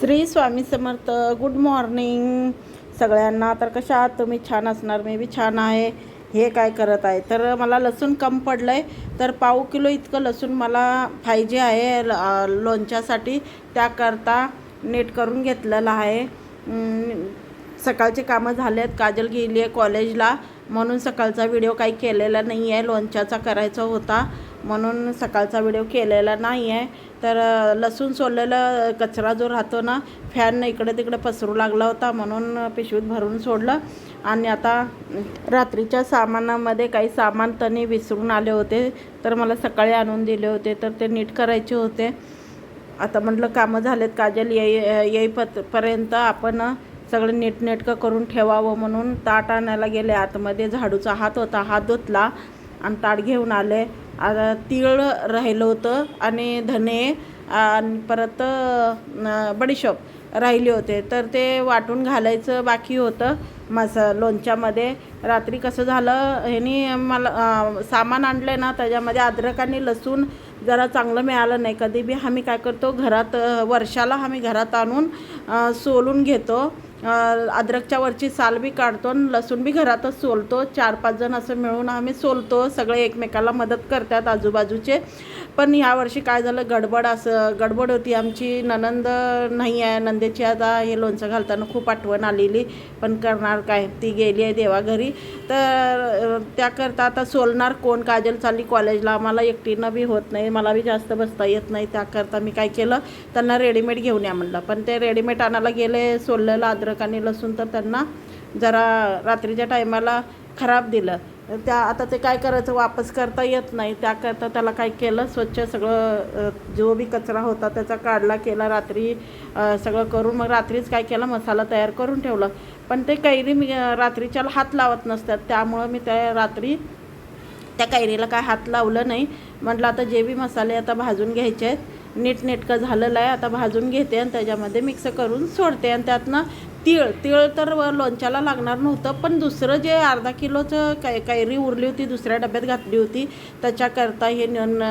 Shri Swami Samarth good morning सगळ्यांना तर कशा आहात तुम्ही छान असणार? मी बी छान आहे. हे काय करत आहे? तर मला लसूण कम पडलं आहे तर पाव किलो इतकं लसूण मला पाहिजे आहे ल- लोणच्यासाठी. त्याकरता नीट करून घेतलेलं आहे. सकाळचे कामं झाले आहेत काजल गेली आहे कॉलेजला म्हणून सकाळचा व्हिडिओ काही केलेला नाही आहे लोणच्याचा करायचा होता. म्हणून सकाळचा व्हिडिओ केलेला नाही आहे तर लसूण सोडलेला कचरा जो राहतो ना फॅन इकडे तिकडे पसरू लागला होता म्हणून पिशवीत भरून सोडलं. आणि आता रात्रीच्या सामानामध्ये काही सामान त्यांनी विसरून आले होते. तर मला सकाळी आणून दिले होते. तर ते नीट करायचे होते. आता म्हटलं कामं झालेत काजल येई येई पर्यंत आपण सगळं नीटनेटकं करून ठेवावं म्हणून ताट आणायला गेले. आतमध्ये झाडूचा हात होता. हात धुतला. आणि ताट घेऊन आले. आता तीळ राहिलं होतं आणि धने आणि परत बडीशॉप बडीशोप राहिले होते. तर ते वाटून घालायचं बाकी होतं मसा लोणच्यामध्ये. रात्री कसं झालं ह्यानी मला सामान आणलं ना त्याच्यामध्ये अद्रक आणि लसूण जरा चांगलं मिळालं नाही. कधी बी आम्ही काय करतो घरात वर्षाला आम्ही घरात आणून सोलून घेतो. अद्रकच्या वरची साल बी काढतो आणि लसूण बी घरातच सोलतो. चार पाच जण असं मिळून आम्ही सोलतो. सगळे एकमेकाला मदत करतात आजूबाजूचे. पण यावर्षी काय झालं गडबड असं गडबड होती. आमची ननंद नाही आहे नंदेची आता हे लोणचं घालताना खूप आठवण आलेली. पण करणार काय? ती गेली आहे देवाघरी तर त्याकरता आता सोलणार कोण? काजल चालली कॉलेजला मला एकटीनं बी होत नाही. मला बी जास्त बसता येत नाही. त्याकरता मी काय केलं? त्यांना रेडीमेड घेऊन या म्हणलं. पण ते रेडीमेड आणायला गेले सोललेलं अद्रक आणि लसूण तर त्यांना जरा रात्रीच्या टायमाला खराब दिलं. त्या आता ते काय करायचं वापस करता येत नाही. त्याकरता त्याला काय केलं? स्वच्छ सगळं जो बी कचरा होता त्याचा काढला केला रात्री. सगळं करून मग रात्रीच काय केलं? मसाला तयार करून ठेवलं. पण ते कैरी मी रात्रीच्याला हात लावत नसतात. त्यामुळं मी त्या रात्री त्या कैरीला काय हात लावलं नाही. म्हटलं आता जे बी मसाले आता भाजून घ्यायचे आहेत नीटनेटकं झालेलं आहे आता भाजून घेते आणि त्याच्यामध्ये मिक्स करून सोडते. आणि त्यातनं तीळ तीळ तर व लोणच्याला लागणार नव्हतं पण दुसरं जे अर्धा किलोचं कै कैरी उरली होती दुसऱ्या डब्यात घातली होती त्याच्याकरता हे न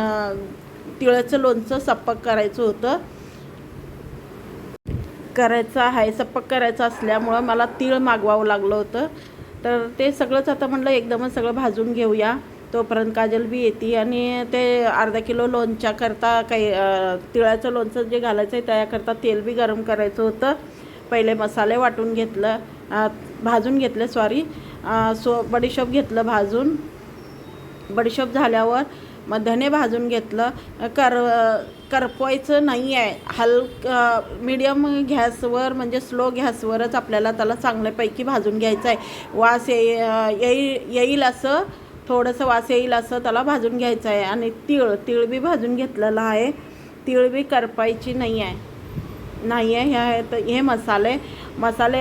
तिळाचं लोणचं सप्पक करायचं होतं. करायचं आहे सप्पक करायचं असल्यामुळं मला तीळ मागवावं लागलं होतं. तर ते सगळंच आता म्हटलं एकदमच सगळं भाजून घेऊया. तोपर्यंत काजल बी येते आणि ते अर्धा किलो लोणच्याकरता काही तिळाचं लोणचं जे घालायचं आहे त्याकरता तेल बी गरम करायचं होतं. पहिले मसाले वाटून घेतलं भाजून घेतले सॉरी सो बडीशोप घेतलं भाजून. बडीशोप झाल्यावर मग धने भाजून घेतलं. कर करपवायचं नाही आहे. हलक मीडियम गॅसवर म्हणजे स्लो गॅसवरच आपल्याला त्याला चांगल्यापैकी भाजून घ्यायचं आहे. वास येई येई येईल असं थोडंसं वास येईल असं त्याला भाजून घ्यायचं आहे. आणि तीळ तीळ बी भाजून घेतलेलं आहे. तीळ बी करपायची नाही आहे. नाही आहे ह्या आहेत हे मसाले. मसाले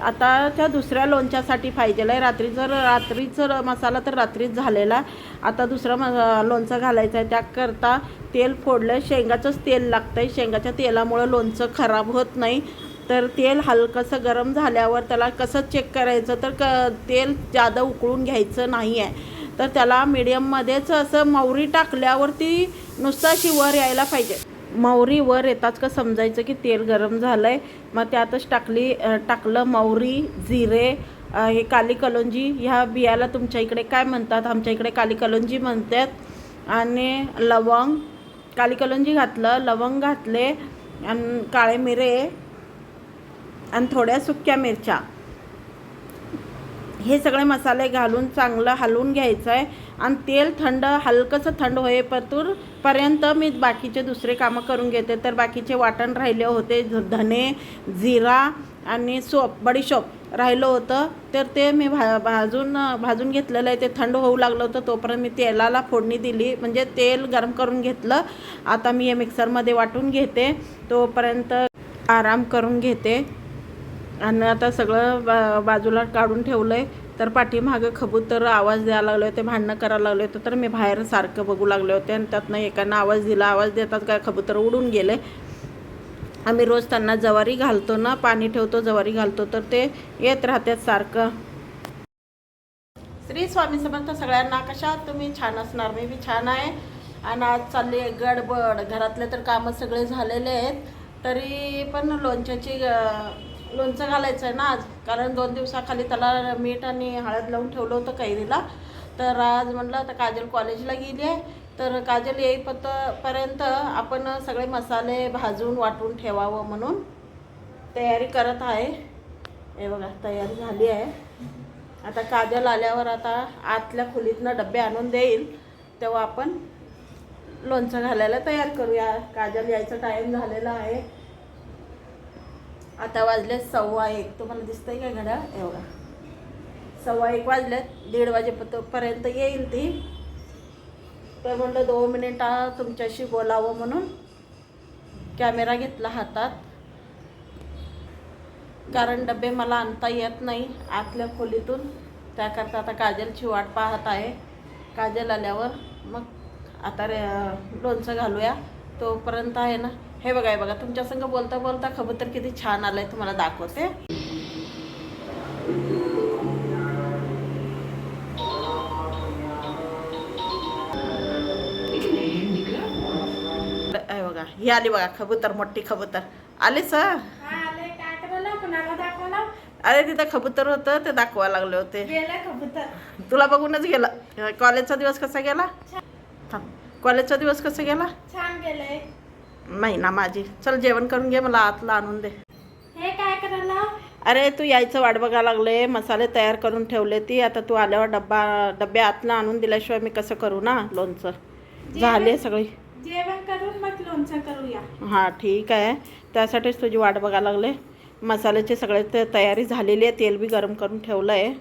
आताच्या दुसऱ्या लोणच्यासाठी पाहिजे आहे रात्री जर रात्रीचं मसाला तर रात्रीच झालेला. आता दुसरा म लोणचं घालायचं आहे त्याकरता तेल फोडलं शेंगाचंच तेल लागतं आहे शेंगाच्या तेलामुळं लोणचं खराब होत नाही. तर तेल हलकंसं गरम झाल्यावर त्याला कसं चेक करायचं? तर क तेल जादा उकळून घ्यायचं नाही आहे तर त्याला मीडियममध्येच असं मौरी टाकल्यावरती नुसता शिवर यायला पाहिजे. मौरी वर येताच का समजायचं की तेल गरम झालं आहे मग त्यातच टाकली टाकलं मौरी जिरे हे काली कलोंजी ह्या बियाला तुमच्या इकडे काय म्हणतात? आमच्या इकडे काली कलोंजी म्हणतात. आणि लवंग काली कलोंजी घातलं लवंग घातले आणि काळे मिरे आणि थोड्या सुक्या मिरच्या. हे सगळे मसाले घालून चांगलं हलवून घ्यायचं आहे आणि तेल थंड हलकंसं थंड होईपतूर पर्यंत मी बाकीचे दुसरे कामं करून घेते. तर बाकीचे वाटण राहिले होते धने जिरा आणि सोप बडीशोप राहिलं होतं. तर ते मी भा भाजून भाजून घेतलेलं आहे. ते थंड होऊ लागलं होतं तोपर्यंत मी तेलाला फोडणी दिली. म्हणजे तेल गरम करून घेतलं. आता मी हे मिक्सरमध्ये वाटून घेते. तोपर्यंत आराम करून घेते. आणि आता सगळं बा बाजूला काढून ठेवलं आहे तर पाठीमागं खबूतर आवाज द्यायला लागले होते भांडणं करायला लागले होते तर मी बाहेर सारखं बघू लागले होते आणि त्यातनं एकांना आवाज दिला. आवाज देतात काय खबूतर उडून गेले. आम्ही रोज त्यांना जवारी घालतो ना पाणी ठेवतो जवारी घालतो तर ते येत राहतात सारखं. श्री स्वामी समर्थ सगळ्यांना कशा तुम्ही छान असणार. मी बी छान आहे. आणि आज चालली आहे गडबड. घरातले तर कामं सगळे झालेले आहेत. तरी पण लोणच्याची लोणचं घालायचं आहे ना आज. कारण दोन दिवसाखाली त्याला मीठ आणि हळद लावून ठेवलं होतं कैरीला. तर आज म्हटलं तर काजल कॉलेजला गेली आहे. तर काजल येईपत पर्यंत आपण सगळे मसाले भाजून वाटून ठेवावं म्हणून तयारी करत आहे. हे बघा तयारी झाली आहे. आता काजल आल्यावर आता आतल्या खोलीतनं डबे आणून देईल. तेव्हा आपण लोणचं घालायला तयार करूया. काजल यायचा टाईम झालेला आहे. आता वाजले सव्वा एक. तुम्हाला दिसतंय का घड्या एवढा सव्वा एक वाजलेत. दीड वाजेपर्यंत येईल ती. तर म्हणलं दोन मिनिटा तुमच्याशी बोलावं म्हणून कॅमेरा घेतला हातात. कारण डबे मला आणता येत नाही आतल्या खोलीतून. त्याकरता आता काजलची वाट पाहत आहे. काजल आल्यावर मग आता रे लोणचं घालूया. तोपर्यंत आहे ना? हे बघा हे बघा. तुमच्या संग बोलता बोलता खबर तर किती छान आलंय तुम्हाला दाखवते. हे बघा ही आली बघा कबूतर मोठी कबूतर आले सर? अरे तिथं कबूतर होतं ते दाखवा लागले होते. तुला बघूनच गेला. कॉलेजचा दिवस कसा गेला? कॉलेजचा दिवस कसा गेला? छान गेलंय. महिना माझी. चल जेवण करून घे मला आतला आणून दे. हे काय करायला? अरे तू यायचं वाट बघा लागले. मसाले तयार करून ठेवले ती. आता तू आल्यावर डब्बा डब्या आतला आणून दिल्याशिवाय मी कसं करू ना लोणचं? झाले सगळी. जेवण करून मग लोणचं करूया. हां ठीक आहे. त्यासाठीच तुझी वाट बघा लागले. मसाल्याचे सगळे ते तयारी झालेली आहे. तेल बी गरम करून ठेवलं आहे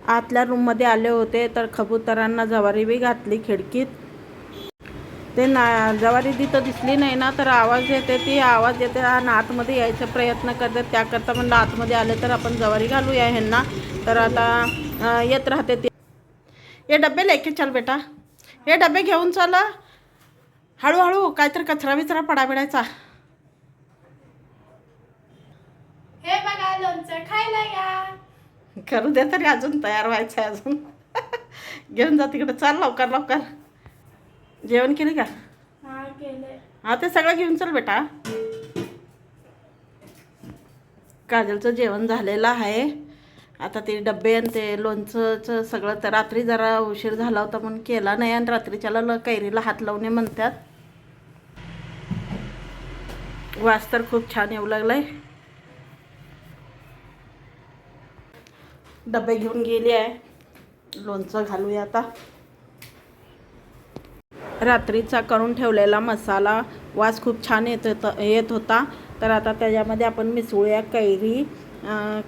आतल्या रूममध्ये आले होते तर कबुतरांना जवारी बी घातली खिडकीत. ते ना जवारी तिथं दिसली नाही ना तर आवाज येते ती आवाज येते आणि आतमध्ये यायचा प्रयत्न करते. त्याकरता म्हणलं आतमध्ये आले तर आपण जवारी घालूया ह्यांना. तर आता येत राहते ते. हे डबे लेके चल बेटा. हे डबे घेऊन चल. हळूहळू काहीतरी कचरा बिचरा पडा बिडायचा हे बघा लोणचं खायला या. करू दे तरी अजून तयार व्हायचं अजून. घेऊन जा तिकडे चाल लवकर लवकर. जेवण केले का? हा हा ते सगळं घेऊन चल बेटा. काजलचं जेवण झालेलं आहे. आता ते डबे आणि ते लोणचंचं सगळं तर रात्री जरा उशीर झाला होता म्हणून केला नाही आणि रात्रीच्याला ल कैरीला हात लावणे म्हणतात. वास तर खूप छान येऊ लागलाय. डबे घेऊन गेली आहे. लोणचं घालूया आता. रात्रीचा करून ठेवलेला मसाला वास खूप छान येत होता येत होता. तर आता त्याच्यामध्ये आपण मिसळूया कैरी.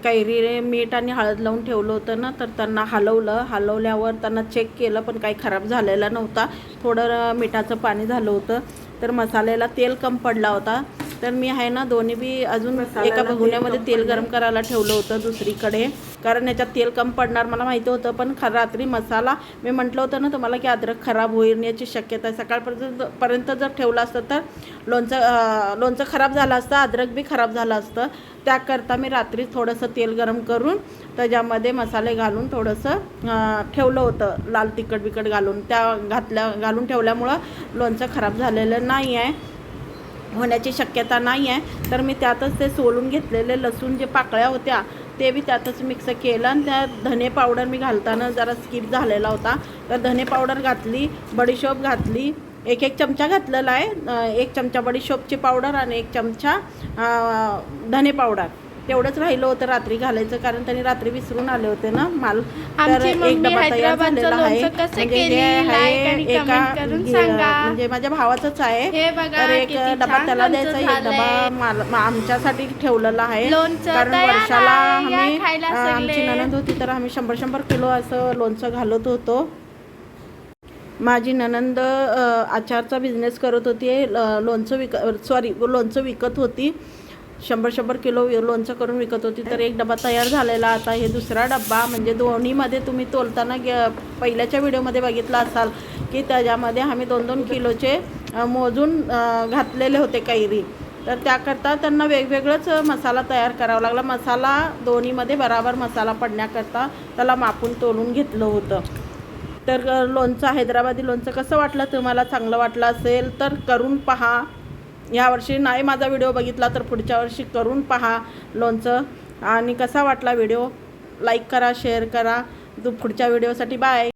कैरी मीठ आणि हळद लावून ठेवलं होतं ना तर त्यांना हलवलं. हलवल्यावर त्यांना चेक केलं पण काही खराब झालेला नव्हता. थोडं मिठाचं पाणी झालं होतं. तर मसाल्याला तेल कम पडला होता. तर मी आहे ना दोन्ही बी अजून एका भगुण्यामध्ये तेल गरम करायला ठेवलं होतं दुसरीकडे. कारण याच्यात तेल कम पडणार मला माहिती होतं पण ख रात्री मसाला मी म्हटलं होतं ना तुम्हाला की अद्रक खराब होईल याची शक्यता आहे. सकाळपर्यंत पर्यंत जर ठेवलं असतं तर लोणचं लोणचं खराब झालं असतं अद्रक बी खराब झालं असतं. त्याकरता मी रात्री थोडंसं तेल गरम करून त्याच्यामध्ये मसाले घालून थोडंसं ठेवलं होतं लाल तिखट बिकट घालून. त्या घातल्या घालून ठेवल्यामुळं लोणचं खराब झालेलं नाही आहे. होण्याची शक्यता नाही आहे. तर मी त्यातच ते सोलून घेतलेले लसूण जे पाकळ्या होत्या ते बी त्यातच मिक्स केलं आणि त्या धने पावडर मी घालताना जरा स्किप झालेला होता. तर धने पावडर घातली बडीशोप घातली. एक एक चमचा घातलेला आहे. एक चमचा बडीशोपची पावडर आणि एक चमचा धने पावडर तेवढंच राहिलं होतं रात्री घालायचं कारण त्यांनी रात्री विसरून आले होते ना माल तर आमची एक डबा तयार झालेला आहे म्हणजे? हे आहे एका. म्हणजे माझ्या भावाचंच आहे हे तर एक डबा त्याला द्यायचा एक. डबा आमच्यासाठी ठेवलेला आहे कारण वर्षाला आम्ही आमची. ननंद होती तर आम्ही शंभर शंभर किलो असं लोणचं घालत होतो माझी ननंद आचारचा बिझनेस करत होती लोणचं विक सॉरी लोणचं विकत होती शंभर शंभर किलो लोणचं करून विकत होती तर एक डबा तयार झालेला आता हे दुसरा डब्बा. म्हणजे दोन्हीमध्ये तुम्ही तोलताना गे पहिल्याच्या व्हिडिओमध्ये बघितला असाल की त्याच्यामध्ये आम्ही दोन दोन किलोचे मोजून घातलेले होते कैरी. तर त्याकरता त्यांना वेगवेगळंच मसाला तयार करावा लागला. मसाला दोन्हीमध्ये बराबर मसाला पडण्याकरता त्याला मापून तोलून घेतलं होतं. तर लोणचं हैदराबादी लोणचं कसं वाटलं? तुम्हाला चांगलं वाटलं असेल तर करून पहा. यावर्षी नाही माझा व्हिडिओ बघितला तर पुढच्या वर्षी करून पहा लोणचं. आणि कसा वाटला व्हिडिओ? लाईक करा शेअर करा. तू पुढच्या व्हिडिओसाठी बाय